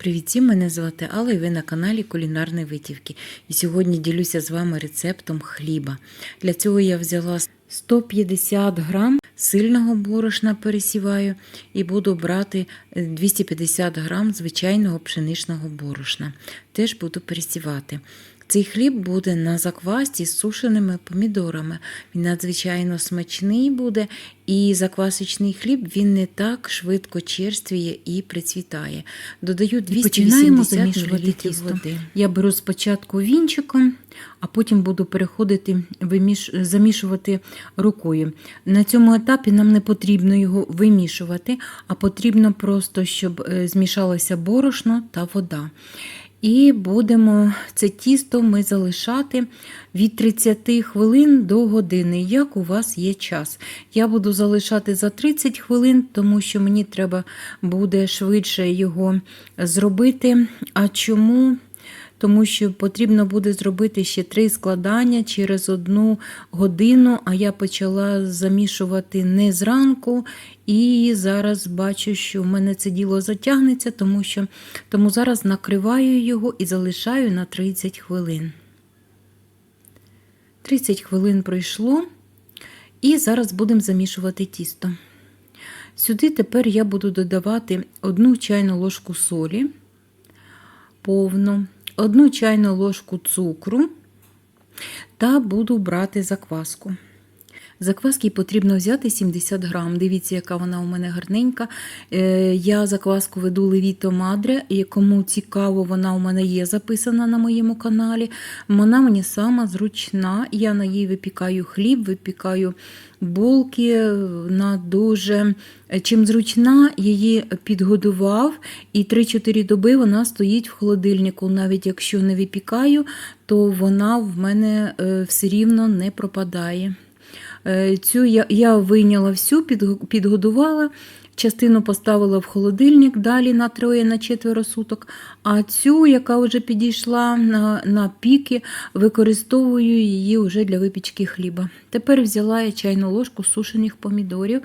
Привіт, мене звати Алла і ви на каналі Кулінарні Витівки. І сьогодні ділюся з вами рецептом хліба. Для цього я взяла 150 грам сильного борошна пересіваю і буду брати е, 250 грам звичайного пшеничного борошна. Теж буду пересівати. Цей хліб буде на заквасті з сушеними помідорами. Він надзвичайно смачний буде, і заквасочний хліб він не так швидко черствіє і прицвітає. Додаю Починаємо 280 замішувати мл води. Я беру спочатку вінчиком, а потім буду переходити виміш... замішувати рукою. На цьому етапі нам не потрібно його вимішувати, а потрібно просто, щоб е, змішалося борошно та вода. І будемо це тісто ми залишати від 30 хвилин до години, як у вас є час. Я буду залишати за 30 хвилин, тому що мені треба буде швидше його зробити. А чому? Тому що потрібно буде зробити ще три складання через одну годину, а я почала замішувати не зранку, і зараз бачу, що в мене це діло затягнеться, тому що тому зараз накриваю його і залишаю на 30 хвилин. 30 хвилин пройшло, і зараз будемо замішувати тісто. Сюди тепер я буду додавати одну чайну ложку солі, повну, одну чайну ложку цукру та буду брати закваску. Закваски потрібно взяти 70 грам. Дивіться, яка вона у мене гарненька. Е, Я закваску веду Левіто Мадре, і кому цікаво, вона у мене є записана на моєму каналі. Вона мені сама зручна. Я на їй випікаю хліб, випікаю булки на дуже чим зручна, її підгодував, і 3-4 доби вона стоїть в холодильнику. Навіть якщо не випікаю, то вона в мене е, все рівно не пропадає. Е, Цю я, я вийняла всю, під- підгодувала, частину поставила в холодильник далі на троє, на четверо суток. А цю, яка вже підійшла на, на піки, використовую її вже для випічки хліба. Тепер взяла я чайну ложку сушених помідорів.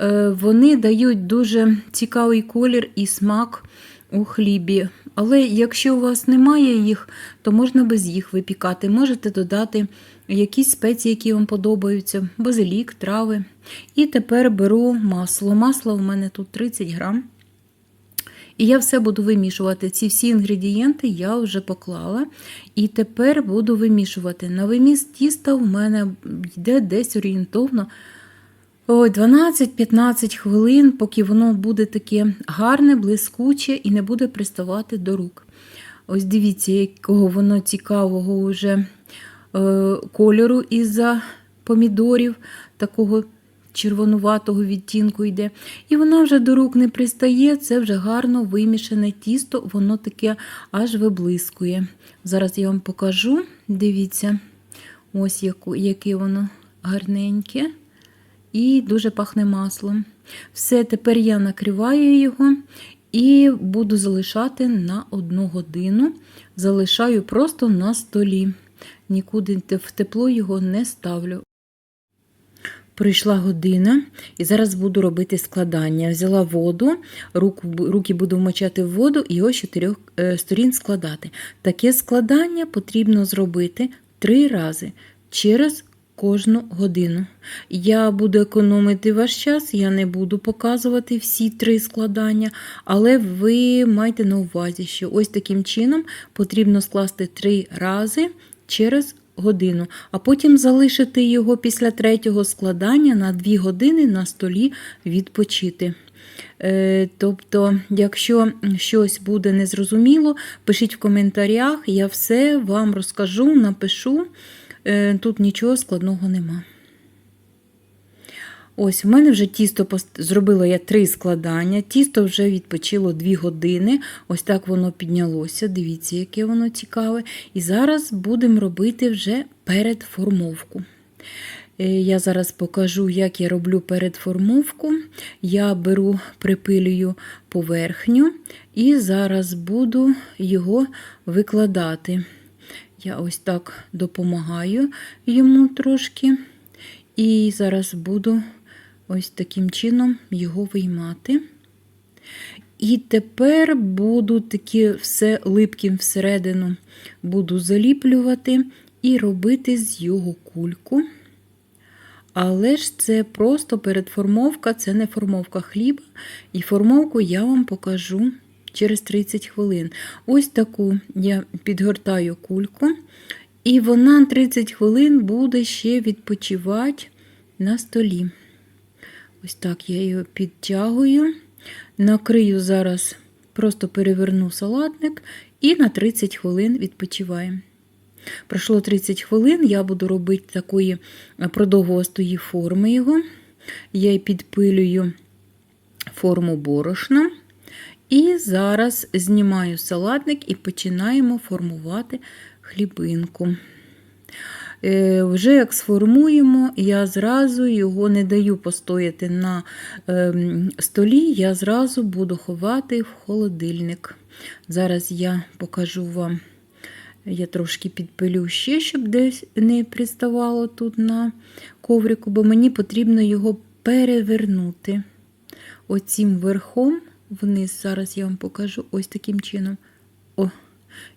Е, Вони дають дуже цікавий колір і смак у хлібі. Але якщо у вас немає їх, то можна без їх випікати. Можете додати якісь спеції, які вам подобаються, базилік, трави. І тепер беру масло. Масло в мене тут 30 грам. І я все буду вимішувати. Ці всі інгредієнти я вже поклала. І тепер буду вимішувати. На виміс тіста в мене йде десь орієнтовно 12-15 хвилин, поки воно буде таке гарне, блискуче і не буде приставати до рук. Ось дивіться, якого воно цікавого вже кольору із-за помідорів, такого червонуватого відтінку йде. І вона вже до рук не пристає, це вже гарно вимішане тісто, воно таке аж виблискує. Зараз я вам покажу. Дивіться, ось яке воно гарненьке і дуже пахне маслом. Все, тепер я накриваю його і буду залишати на одну годину. Залишаю просто на столі. Нікуди в тепло його не ставлю. Прийшла година, і зараз буду робити складання. Взяла воду, руки буду вмочати в воду і ось з чотирьох е, сторін складати. Таке складання потрібно зробити три рази через кожну годину. Я буду економити ваш час, я не буду показувати всі три складання, але ви маєте на увазі, що ось таким чином потрібно скласти три рази через годину, а потім залишити його після третього складання на 2 години на столі відпочити. Е, Тобто, якщо щось буде незрозуміло, пишіть в коментарях, я все вам розкажу, напишу. Е, Тут нічого складного нема. Ось, в мене вже тісто зробила я три складання. Тісто вже відпочило 2 години. Ось так воно піднялося. Дивіться, яке воно цікаве. І зараз будемо робити вже передформовку. Е, Я зараз покажу, як я роблю передформовку. Я беру, припилюю поверхню і зараз буду його викладати. Я ось так допомагаю йому трошки. І зараз буду ось таким чином його виймати. І тепер буду такі все липким всередину буду заліплювати і робити з його кульку. Але ж це просто передформовка, це не формовка хліба. І формовку я вам покажу через 30 хвилин. Ось таку я підгортаю кульку, і вона 30 хвилин буде ще відпочивати на столі. Ось так я її підтягую, накрию зараз, просто переверну салатник і на 30 хвилин відпочиваємо. Пройшло 30 хвилин, я буду робити такої продовгостої форми його. Я підпилюю форму борошна. І зараз знімаю салатник і починаємо формувати хлібинку. Е, Вже як сформуємо, я зразу його не даю постояти на ем, столі, я зразу буду ховати в холодильник. Зараз я покажу вам. Я трошки підпилю ще, щоб десь не приставало тут на коврику, бо мені потрібно його перевернути. Оцім верхом вниз, зараз я вам покажу ось таким чином. О,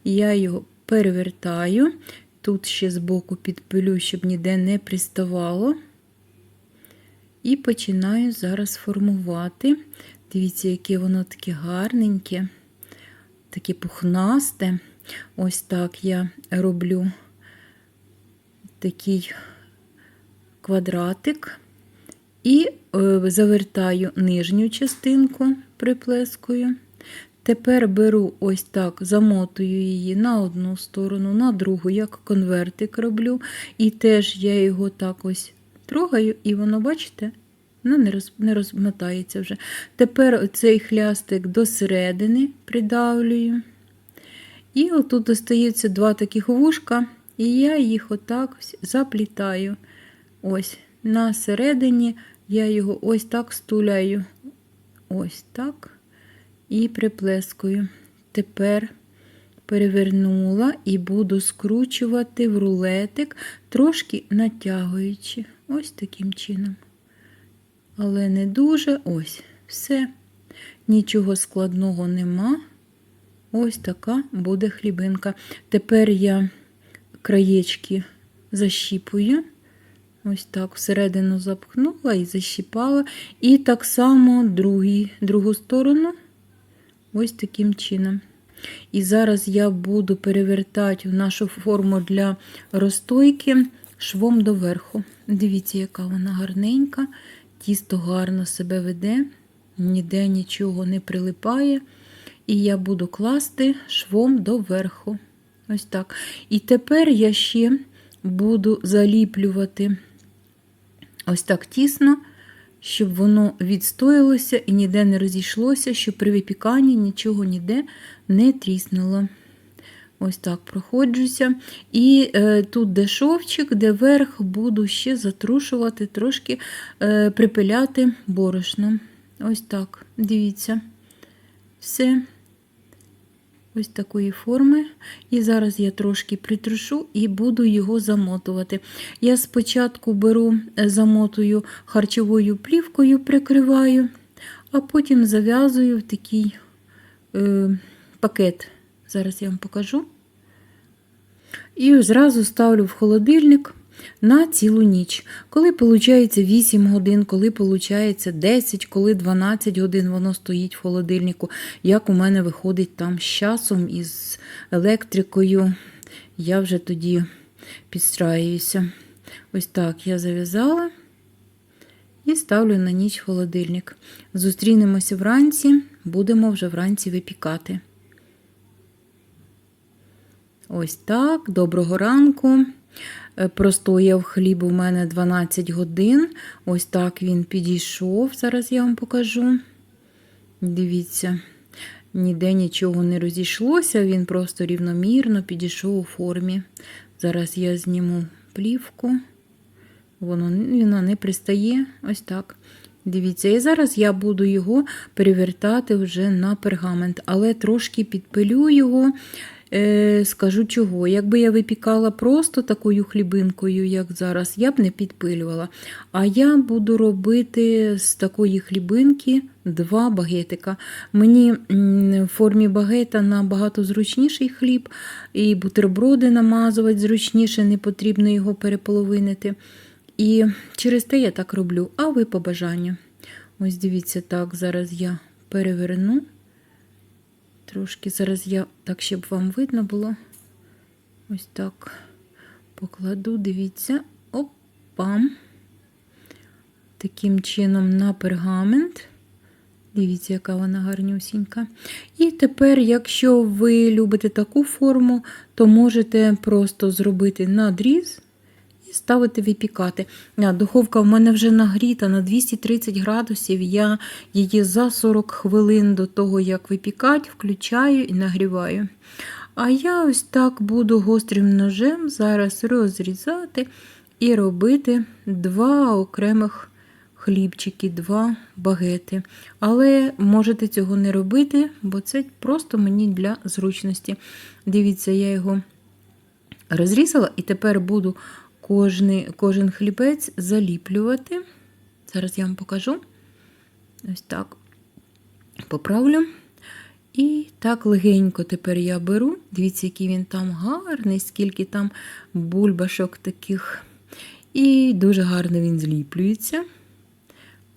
я його перевертаю. Тут ще збоку підпилю, щоб ніде не приставало. І починаю зараз формувати. Дивіться, яке воно таке гарненьке, таке пухнасте. Ось так я роблю такий квадратик і е, завертаю нижню частинку приплескою. Тепер беру ось так, замотую її на одну сторону, на другу, як конвертик роблю. І теж я його так ось трогаю, і воно, бачите, не, роз, не розмотається вже. Тепер цей хлястик до середини придавлюю. І отут достаються два таких вушка, і я їх отак ось заплітаю. Ось на середині я його ось так стуляю. Ось так. І приплескую. Тепер перевернула і буду скручувати в рулетик, трошки натягуючи. Ось таким чином. Але не дуже. Ось, все. Нічого складного нема. Ось така буде хлібинка. Тепер я краєчки защіпую. Ось так всередину запхнула і защіпала. І так само другий, другу сторону. Ось таким чином. І зараз я буду перевертати в нашу форму для розстойки швом доверху. Дивіться, яка вона гарненька. Тісто гарно себе веде, ніде нічого не прилипає. І я буду класти швом доверху. Ось так. І тепер я ще буду заліплювати ось так тісно, щоб воно відстоялося і ніде не розійшлося, щоб при випіканні нічого ніде не тріснуло. Ось так проходжуся. І е, тут, де шовчик, де верх, буду ще затрушувати, трошки е, припиляти борошном. Ось так, дивіться. Все ось такої форми. І зараз я трошки притрушу і буду його замотувати. Я спочатку беру, е, замотую харчовою плівкою, прикриваю, а потім зав'язую в такий е, пакет. Зараз я вам покажу. І зразу ставлю в холодильник на цілу ніч. Коли виходить 8 годин, коли виходить 10, коли 12 годин воно стоїть в холодильнику, як у мене виходить там з часом і з електрикою, я вже тоді підстраюся. Ось так я зав'язала і ставлю на ніч холодильник. Зустрінемося вранці, будемо вже вранці випікати. Ось так, доброго ранку. Е, Простояв хліб у мене 12 годин. Ось так він підійшов. Зараз я вам покажу. Дивіться, ніде нічого не розійшлося, він просто рівномірно підійшов у формі. Зараз я зніму плівку. Воно вона не пристає. Ось так. Дивіться, і зараз я буду його перевертати вже на пергамент, але трошки підпилю його скажу чого. Якби я випікала просто такою хлібинкою, як зараз, я б не підпилювала. А я буду робити з такої хлібинки два багетика. Мені в формі багета набагато зручніший хліб, і бутерброди намазувати зручніше, не потрібно його переполовинити. І через те я так роблю, а ви по бажанню. Ось дивіться, так, зараз я переверну. Трошки зараз я так, щоб вам видно було. Ось так покладу, дивіться, опа. Таким чином на пергамент. Дивіться, яка вона гарнюсінька. І тепер, якщо ви любите таку форму, то можете просто зробити надріз ставити випікати. А, духовка в мене вже нагріта на 230 градусів. Я її за 40 хвилин до того, як випікати, включаю і нагріваю. А я ось так буду гострим ножем зараз розрізати і робити два окремих хлібчики, два багети. Але можете цього не робити, бо це просто мені для зручності. Дивіться, я його розрізала і тепер буду кожний, кожен хлібець заліплювати. Зараз я вам покажу. Ось так поправлю. І так легенько тепер я беру. Дивіться, який він там гарний, скільки там бульбашок таких. І дуже гарно він зліплюється.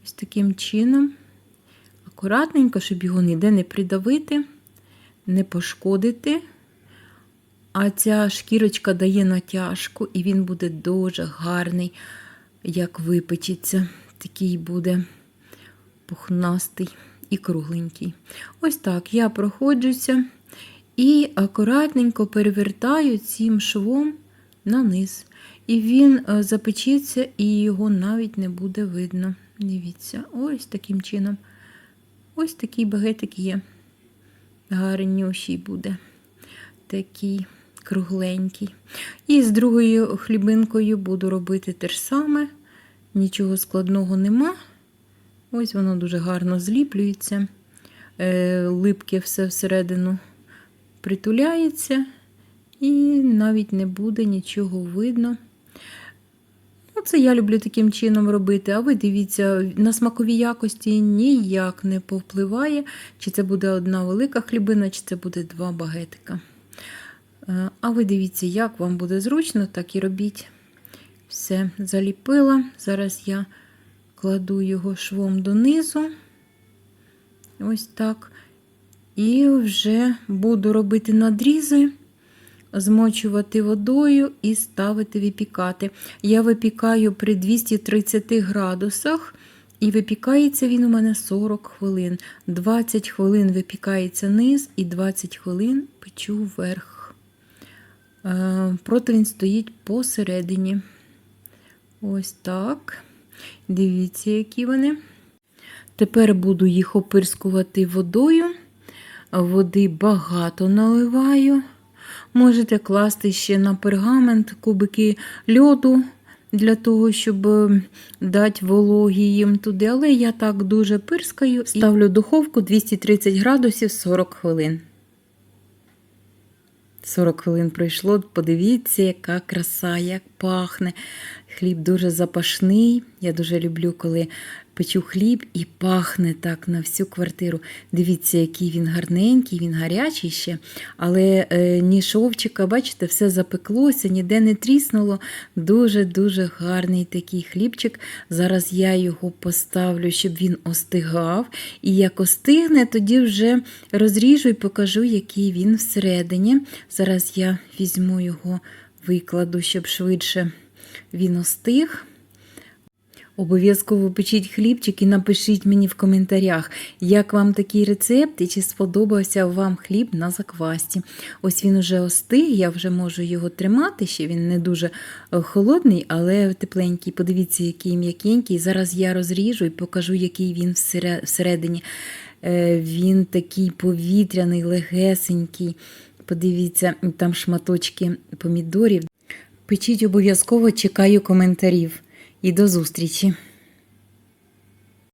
Ось таким чином. Акуратненько, щоб його ніде не придавити, не пошкодити. А ця шкірочка дає натяжку, і він буде дуже гарний, як випечеться. Такий буде пухнастий і кругленький. Ось так я проходжуся і акуратненько перевертаю цим швом на низ. І він е, запечеться, і його навіть не буде видно. Дивіться, ось таким чином. Ось такий багетик є. Гарнющий буде. Такий кругленький. І з другою хлібинкою буду робити те ж саме. Нічого складного нема. Ось воно дуже гарно зліплюється. Е, липке все всередину притуляється, і навіть не буде нічого видно. Ну, Це я люблю таким чином робити. А ви дивіться, на смакові якості ніяк не повпливає, чи це буде одна велика хлібина, чи це буде два багетика. Е, А ви дивіться, як вам буде зручно, так і робіть. Все, заліпила. Зараз я кладу його швом донизу. Ось так. І вже буду робити надрізи, змочувати водою і ставити випікати. Я випікаю при 230 градусах, і випікається він у мене 40 хвилин. 20 хвилин випікається низ, і 20 хвилин печу вверх. Е, Противень стоїть посередині. Ось так. Дивіться, які вони. Тепер буду їх опирскувати водою. Води багато наливаю. Можете класти ще на пергамент кубики льоду для того, щоб е, дати вологі їм туди. Але я так дуже пирскаю. Ставлю духовку 230 градусів 40 хвилин. 40 хвилин пройшло. Подивіться, яка краса, як пахне. Хліб дуже запашний. Я дуже люблю, коли печу хліб і пахне так на всю квартиру. Дивіться, який він гарненький, він гарячий ще, але е, ні шовчика, бачите, все запеклося, ніде не тріснуло. Дуже-дуже гарний такий хлібчик. Зараз я його поставлю, щоб він остигав. І як остигне, тоді вже розріжу і покажу, який він всередині. Зараз я візьму його, викладу, щоб швидше він остиг. Обов'язково печіть хлібчик і напишіть мені в коментарях, як вам такий рецепт і чи сподобався вам хліб на заквасті. Ось він уже остиг, я вже можу його тримати, ще він не дуже е, холодний, але тепленький. Подивіться, який м'якенький. Зараз я розріжу і покажу, який він всередині. Е, Він такий повітряний, легесенький. Подивіться, там шматочки помідорів. Печіть обов'язково, чекаю коментарів. І до зустрічі!